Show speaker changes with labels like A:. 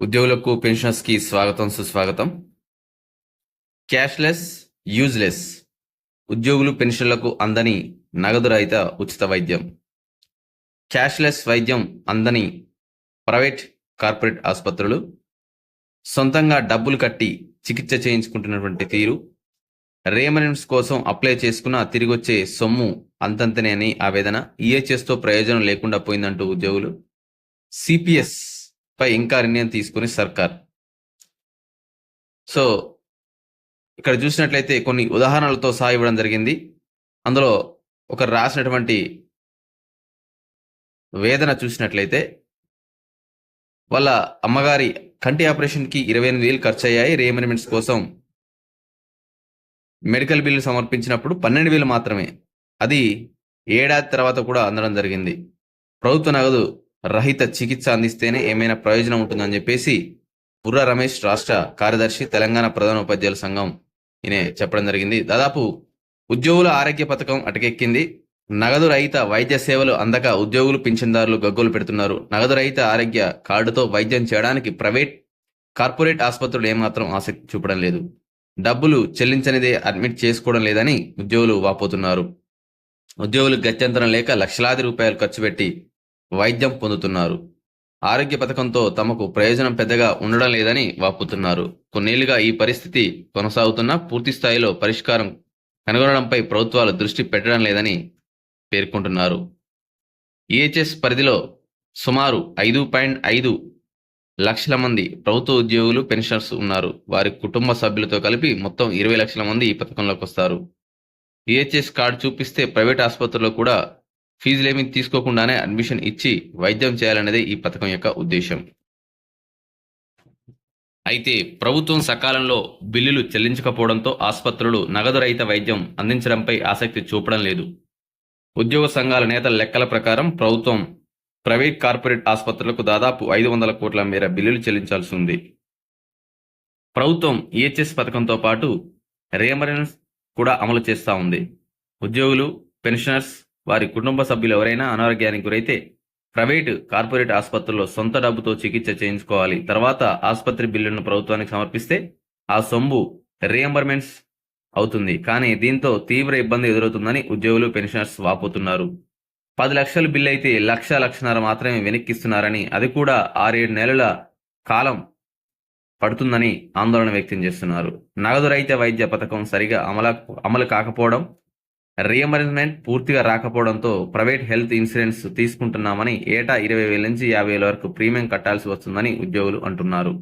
A: ఉద్యోగులకు పెన్షనర్స్కి స్వాగతం సుస్వాగతం. క్యాష్లెస్ యూజ్లెస్ ఉద్యోగులు పెన్షన్లకు అందని నగదు రహిత ఉచిత వైద్యం. క్యాష్లెస్ వైద్యం అందని ప్రైవేట్ కార్పొరేట్ ఆసుపత్రులు. సొంతంగా డబ్బులు కట్టి చికిత్స చేయించుకుంటున్నటువంటి తీరు. రేమనెంట్స్ కోసం అప్లై చేసుకున్న తిరిగొచ్చే సొమ్ము అంతంతనే అని ఆవేదన. ఈహెచ్ఎస్తో ప్రయోజనం లేకుండా పోయిందంటూ ఉద్యోగులు. సిపిఎస్ పై ఇంకా నిర్ణయం తీసుకుని సర్కార్. సో ఇక్కడ చూసినట్లయితే కొన్ని ఉదాహరణలతో సహా ఇవ్వడం జరిగింది. అందులో ఒకరు రాసినటువంటి వేదన చూసినట్లయితే వాళ్ళ అమ్మగారి కంటి ఆపరేషన్కి ఇరవై ఎనిమిది వేలు ఖర్చు అయ్యాయి రీఎంబర్మెంట్స్ కోసం మెడికల్ బిల్లు సమర్పించినప్పుడు పన్నెండు వేలు మాత్రమే. అది ఏడాది తర్వాత కూడా అందడం జరిగింది. ప్రభుత్వ నగదు రహిత చికిత్స అందిస్తేనే ఏమైనా ప్రయోజనం ఉంటుందని చెప్పేసి బుర్రా రమేష్ రాష్ట్ర కార్యదర్శి తెలంగాణ ప్రధాన ఉపాధ్యాయుల సంఘం ఈయన చెప్పడం జరిగింది. దాదాపు ఉద్యోగుల ఆరోగ్య పథకం అటకెక్కింది. నగదు రహిత వైద్య సేవలు అందక ఉద్యోగులు పింఛన్దారులు గగ్గోలు పెడుతున్నారు. నగదు రహిత ఆరోగ్య కార్డుతో వైద్యం చేయడానికి ప్రైవేట్ కార్పొరేట్ ఆసుపత్రులు ఏమాత్రం ఆసక్తి చూపడం లేదు. డబ్బులు చెల్లించనిదే అడ్మిట్ చేసుకోవడం లేదని ఉద్యోగులు వాపోతున్నారు. ఉద్యోగులు గత్యంతరం లేక లక్షలాది రూపాయలు ఖర్చు పెట్టి వైద్యం పొందుతున్నారు. ఆరోగ్య పథకంతో తమకు ప్రయోజనం పెద్దగా ఉండడం లేదని వాపుతున్నారు. కొన్నేళ్ళుగా ఈ పరిస్థితి కొనసాగుతున్నా పూర్తి స్థాయిలో పరిష్కారం కనుగొనడంపై ప్రభుత్వాలు దృష్టి పెట్టడం లేదని పేర్కొంటున్నారు. ఈహెచ్ఎస్ పరిధిలో సుమారు ఐదు పాయింట్ ఐదు లక్షల మంది ప్రభుత్వ ఉద్యోగులు పెన్షనర్స్ ఉన్నారు. వారి కుటుంబ సభ్యులతో కలిపి మొత్తం ఇరవై లక్షల మంది ఈ పథకంలోకి వస్తారు. ఈహెచ్ఎస్ కార్డు చూపిస్తే ప్రైవేట్ ఆసుపత్రుల్లో కూడా ఫీజులేమీ తీసుకోకుండానే అడ్మిషన్ ఇచ్చి వైద్యం చేయాలనేదే ఈ పథకం యొక్క ఉద్దేశం అయితే ప్రభుత్వం సకాలంలో బిల్లులు చెల్లించకపోవడంతో ఆసుపత్రులు నగదు రహిత వైద్యం అందించడంపై ఆసక్తి చూపడం లేదు. ఉద్యోగ సంఘాల నేతల లెక్కల ప్రకారం ప్రభుత్వం ప్రైవేట్ కార్పొరేట్ ఆసుపత్రులకు దాదాపు ఐదు వందల కోట్ల మేర బిల్లులు చెల్లించాల్సి ఉంది. ప్రభుత్వం ఈహెచ్ఎస్ పథకంతో పాటు రేమరెన్స్ కూడా అమలు చేస్తూ ఉంది. ఉద్యోగులు పెన్షనర్స్ వారి కుటుంబ సభ్యులు ఎవరైనా అనారోగ్యానికి గురైతే ప్రైవేటు కార్పొరేట్ ఆసుపత్రుల్లో సొంత డబ్బుతో చికిత్స చేయించుకోవాలి. తర్వాత ఆసుపత్రి బిల్లును ప్రభుత్వానికి సమర్పిస్తే ఆ సొమ్ము రియంబర్మెంట్స్ అవుతుంది. కానీ దీంతో తీవ్ర ఇబ్బంది ఎదురవుతుందని ఉద్యోగులు పెన్షనర్స్ వాపోతున్నారు. పది లక్షల బిల్లు అయితే లక్ష లక్షన్నర మాత్రమే వెనక్కిస్తున్నారని అది కూడా ఆరేడు నెలల కాలం పడుతుందని ఆందోళన వ్యక్తం చేస్తున్నారు. నగదు రహిత వైద్య పథకం సరిగా అమలు అమలు కాకపోవడం రీఎంబర్స్మెంట్ పూర్తిగా రాకపోవడంతో ప్రైవేట్ హెల్త్ ఇన్సూరెన్స్ తీసుకుంటున్నామని ఏటా ఇరవై వేల నుంచి యాభై వేల వరకు ప్రీమియం కట్టాల్సి వస్తుందని ఉద్యోగులు అంటున్నారు.